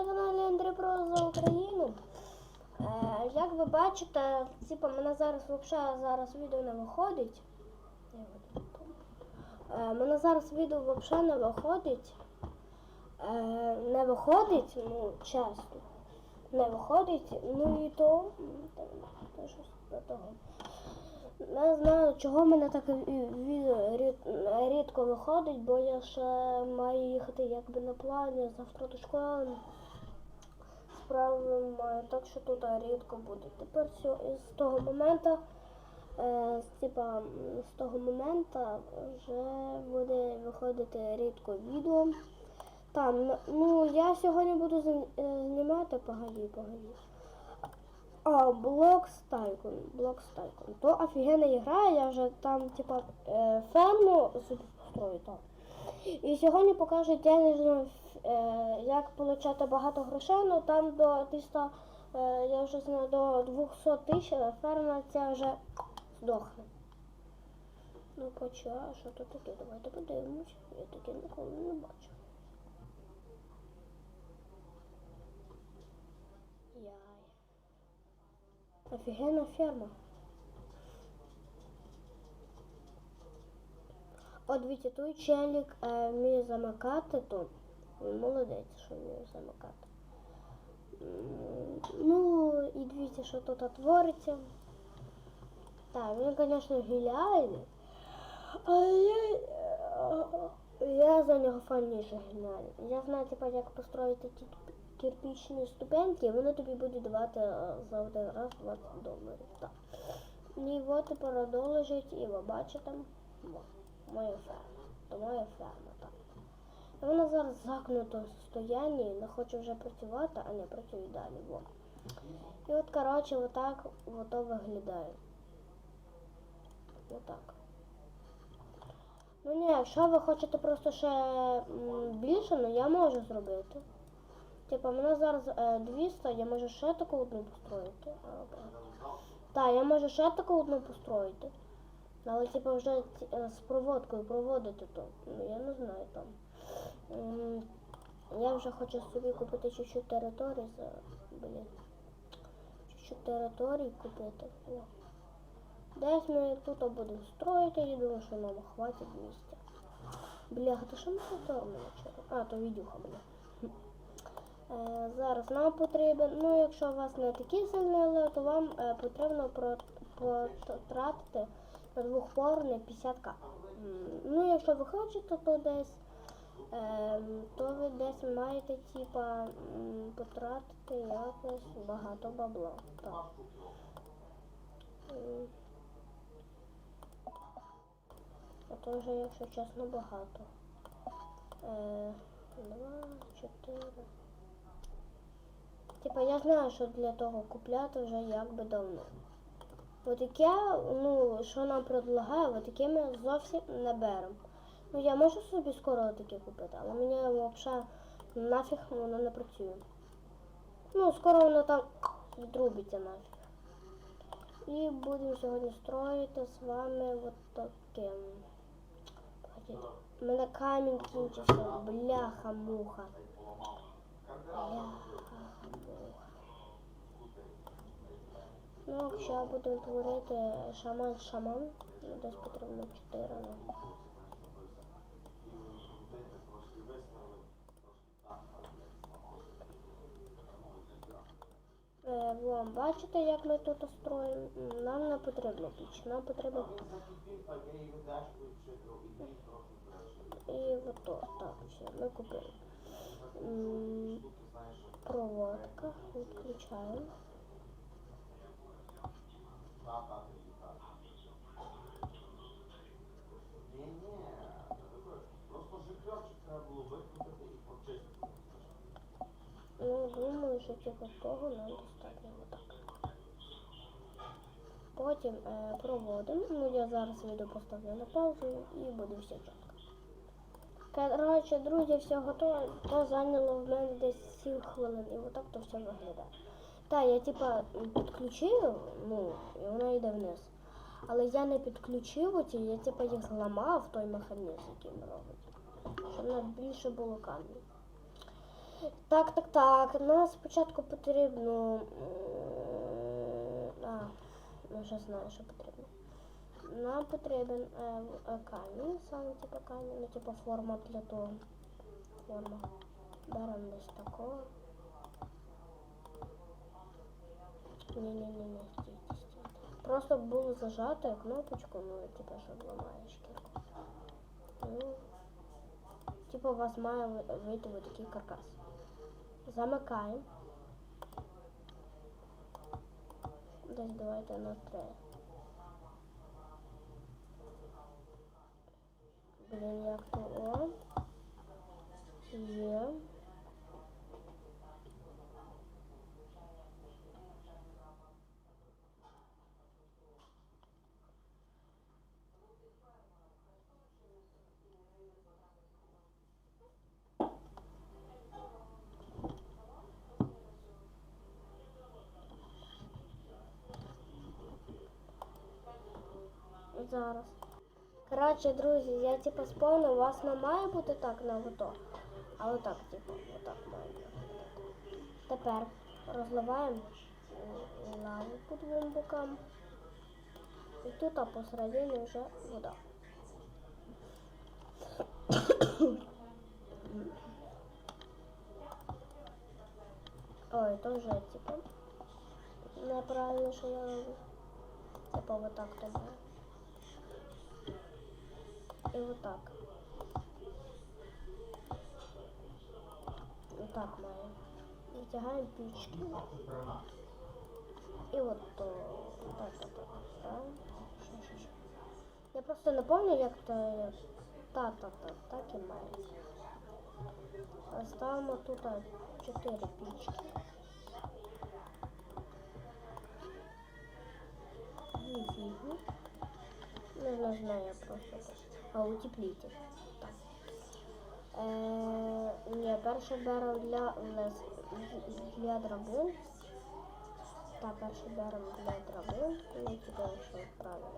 на каналі Андрій Про за Україну. Е, як ви бачите, типу, мене зараз взагалі зараз відео не виходить. Е, мене зараз відео взагалі не виходить. Е, не виходить, ну, чесно. Не виходить, ну і то, та щось до того. Не знаю, чого в мене так відео рідко виходить, бо я ще маю їхати якби на плані завтра до школи. Справи маю, так що тут рідко буде. Тепер з того моменту, е, типа, з того моменту вже буде виходити рідко відео. Там, ну я сьогодні буду е, знімати погоді, погоді. А, Блокс Tycoon, Блокс Tycoon. То офігенна ігра, я вже там, типа, е, ферму собі построю, так. І сьогодні покажуть денежно, е, як отримати багато грошей, ну там до 300, е, я вже знаю, до 200 тисяч ферма ця вже здохне. Ну, поча, а що тут таке? Давайте подивимось. Я таке ніколи не. Яй. Офігенна ферма. От дивіться, той челік е, вміє замикати тут. Він молодець, що вміє замикати. Ну, і дивіться, що тут твориться. Так, він, звісно, гіляє. Але я, е, я за нього фаніше гіляю. Я знаю, типа, як построїти ті кирпичні ступеньки, вони тобі будуть давати е, за один раз 20 доларів. Так. І от тепер лежить, і ви бачите, во, моя ферма. То моя ферма, так. Вона зараз в стоянні, не хоче вже працювати, а не працює далі. Во. І от, коротше, отак ото виглядає. Отак. Ну ні, якщо ви хочете просто ще більше, ну я можу зробити. Типа, мене зараз е, 200, я можу ще таку одну построїти. Так, я можу ще таку одну построїти. Але типа вже е, з проводкою проводити то. Ну я не знаю там. Я вже хочу собі купити чуть-чуть території за. Блін. Чуть-чуть території купити. Десь ми тут будемо строїти, я думаю, що нам хватить місця. Бляха, то що ми робимо вчора? А, то відюха, бля. Е, зараз нам потрібен, ну якщо у вас не такі сильні то вам е, потрібно потратити двохпорне 50к. Ну, якщо ви хочете, то десь, е, то ви десь маєте типа потратити якось багато бабла. Так. А то вже, якщо чесно, багато. Е, два, чотири. Типа я знаю, що для того купляти вже якби давно. От таке, ну, що нам предлагає, от таке ми зовсім не беремо. Ну я можу собі скоро таке купити, але мені взагалі нафіг воно не працює. Ну, скоро воно там відрубиться нафіг. І будемо сьогодні строїти з вами от. Погодите. У мене камінь кінчився, бляха-муха. Бляха-муха. Ну, якщо будемо творити шаман-шаман, десь потрібно 4. Ну. Е, вон, бачите, як ми тут строїмо? Нам не потрібно піч, нам потрібно і ото, так, все, ми купили. Проводка, відключаємо. Ні, ні, просто житльорчик треба було викрутити і почистити. Ну, думаю, що типу того нам достатньо отак. Потім е, проводимо. Ну, я зараз відео поставлю на паузу і буде все чітко. Коротше, друзі, все готово. То зайняло в мене десь 7 хвилин і отак то все виглядає. Так, я типа підключив, ну, і вона йде вниз. Але я не підключив оці, я типа їх зламав той механізм, який він робить. Щоб нам більше було камінь. Так, так, так. Нам спочатку потрібно. А, я вже знаю, що потрібно. Нам потрібен е, е, камінь, саме типу камінь, ну типу форма для того. Форма. Беремо десь такого. Ні-ні-ні, стійте, стійте. Просто було зажати кнопочку, ну, типу, щоб ламає шкірку. Ну, типу, у вас має ви- вийти ось такий каркас. Замикаємо. Десь давайте на три. Блін, як то о. Є. Зараз. Коротше, друзі, я типу сповнив, у вас не має бути так на ото. А отак, типу, отак має бути. Тепер розливаємо лаву по двом бокам. І тут а посередині вже вода. Ой, то вже типу неправильно, що я роблю. Типу отак тобі. І отак. Отак має. Витягаємо пічки. І от то. Так, так, так. так. Я просто не пам'ятаю, як то. як- Та, та, та, так і має. Ставимо тут а, чотири пічки. Дві фігні. Не, знаю. А утеплитель. Так. Е, ні, перше беремо для для драбин. Так, перше беремо для драбин. Ну, типу, що правильно.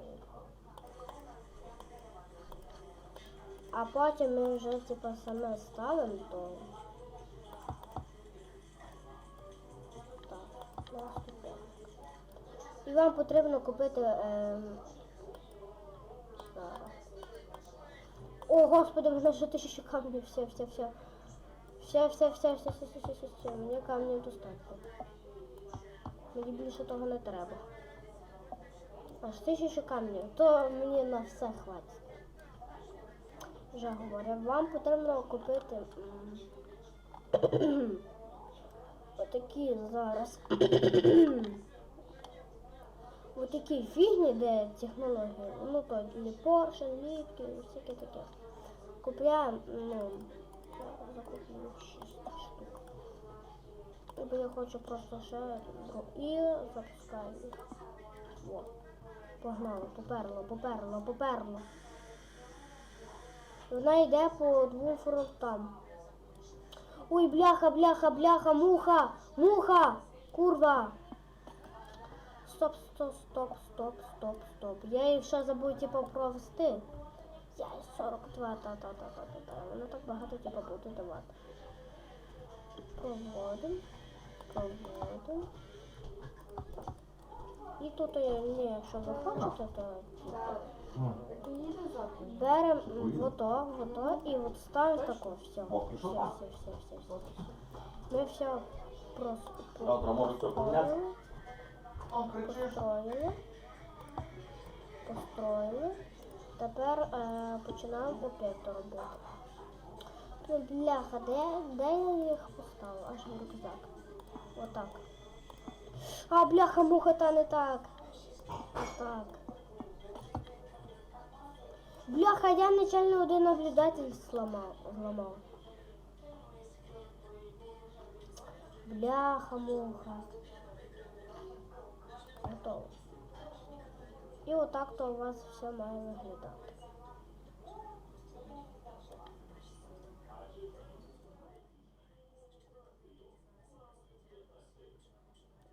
А потім ми вже типу саме ставимо, то. Так, наступне. І вам потрібно купити. ем, зараз. О, господи, ще тисяча камнів, все, все, все. Все, все, все, все, все, все, все, все, все. Мені камнів достатньо. Мені більше того не треба. Аж тисяча камнів, то мені на все хватить. Вже говорю, вам потрібно купити отакі зараз. Отакі фігні, де технології, ну то ліпоршин, ліпки, всяке таке. Купляємо, ну, закуплю 6 штук. Бо я хочу просто ще і запускаю їх. О, погнало, поперло, поперло, поперло. Вона йде по двом фронтам. Ой, бляха, бляха, бляха, муха, муха, курва. Стоп, стоп, стоп, стоп, стоп, стоп. Я її ще забув типу провести. Я їй 42, та та та та та та. Воно так багато типу буде давати. Проводимо. Проводимо. І тут я ні, якщо ви хочете, то беремо вото, вото і от ставимо тако все. Все, все, все, все, все. Ми все просто Завтра може все поміняти? Построїли. Построїли. Тепер е, починаємо опять то робити. Ну, бляха, де, де я їх поставила? Аж в рюкзак. Отак. А, бляха, муха, та не так. Отак. Бляха, я начально один наблюдатель зламав. зламав. Бляха, муха. Готово. І отак то у вас все має виглядати.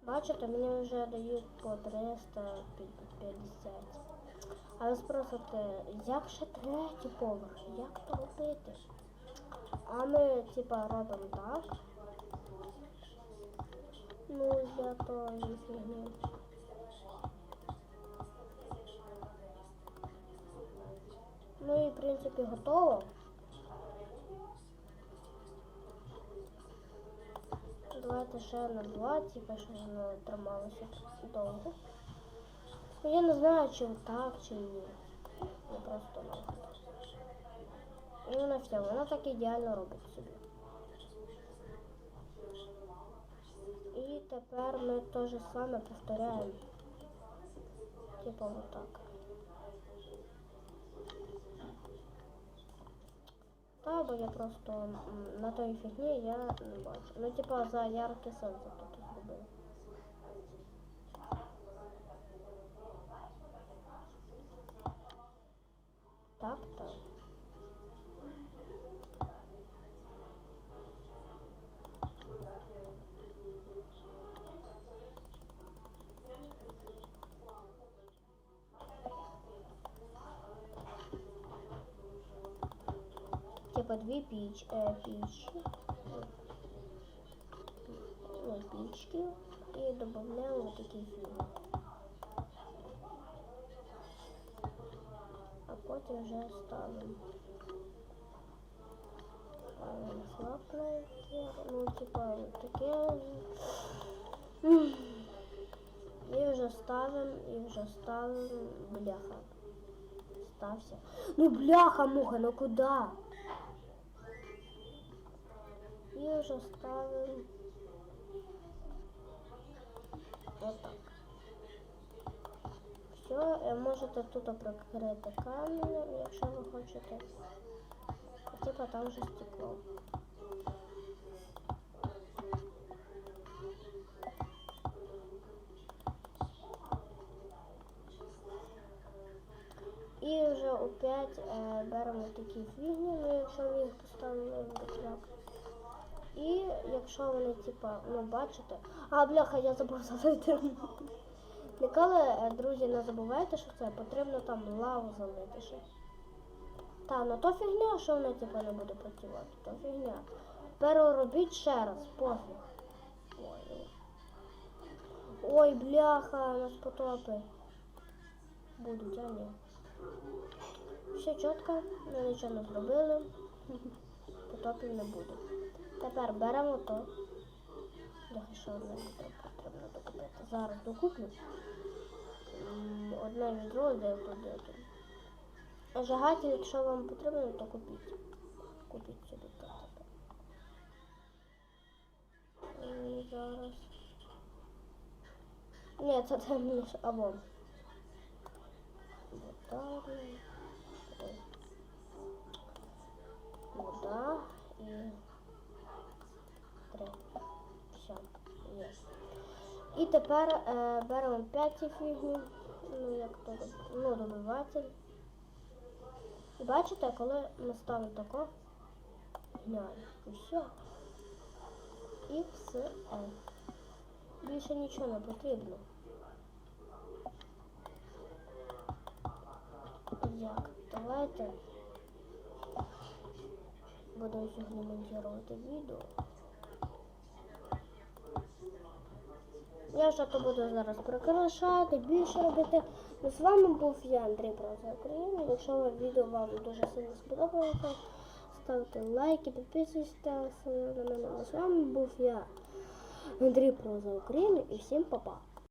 Бачите, мені вже дають по 350. А ви спросите, як ще третій поверх? Як то робити? А ми типа робимо так. для тої фігні. Ну і принципі готово. Давайте ще на два, типу, щоб воно трималося довго. Ну я не знаю, чи так, чи ні. Я просто знаю. І воно все, воно так ідеально робить собі. І тепер ми те же саме повторяємо. Типа вот так. Та, бо я просто на той фігні я не бачу. Ну, типа за ярке сонце тут зробив. Так, так. Типа дві піч, е, пічі. Ой, пічки. І додаємо такі фільми. А потім вже ставимо. Ставимо слабне, ну, типа, таке. М. І вже ставимо, і вже ставимо бляха. Стався. Ну бляха, муха, ну куди? І вже ставимо. Отак. Все, е, можете тут прикрити камінь, якщо ви хочете. Типа там вже стекло. І вже опять е, беремо такі фігні, ну якщо ви їх поставили в рюкзак. І якщо вони, типа, ну бачите. А, бляха, я забув залити. Ніколи, е, друзі, не забувайте, що це потрібно там лаву залити ще. Та, ну то фігня, що воно типа не буде працювати, то фігня. Переробіть ще раз, пофіг. Ой, ой. Ой, бляха, нас потопи. Будуть, а ні. Все чітко, ми нічого не зробили. Потопів не буде. Тепер беремо то. Я ще одне потрібно докупити. Зараз докуплю. Одне відро, де туди. А жагатель, якщо вам потрібно, то купіть. Купіть собі тепер. І зараз. Ні, це темніше. Або. Вода. І тепер е, беремо 5 фігні, ну як то, ну, добиватель. І бачите, коли ми ставимо тако, глянь, і все. І все. Більше нічого не потрібно. Як? Давайте будемо сьогодні монтувати відео. Я вже то буду зараз прикрашати, більше робити. Ну, з вами був я, Андрій Браза України. Якщо відео вам дуже сильно сподобалося, ставте лайки, підписуйтесь на мене. З вами був я, Андрій Проза України і всім па-па.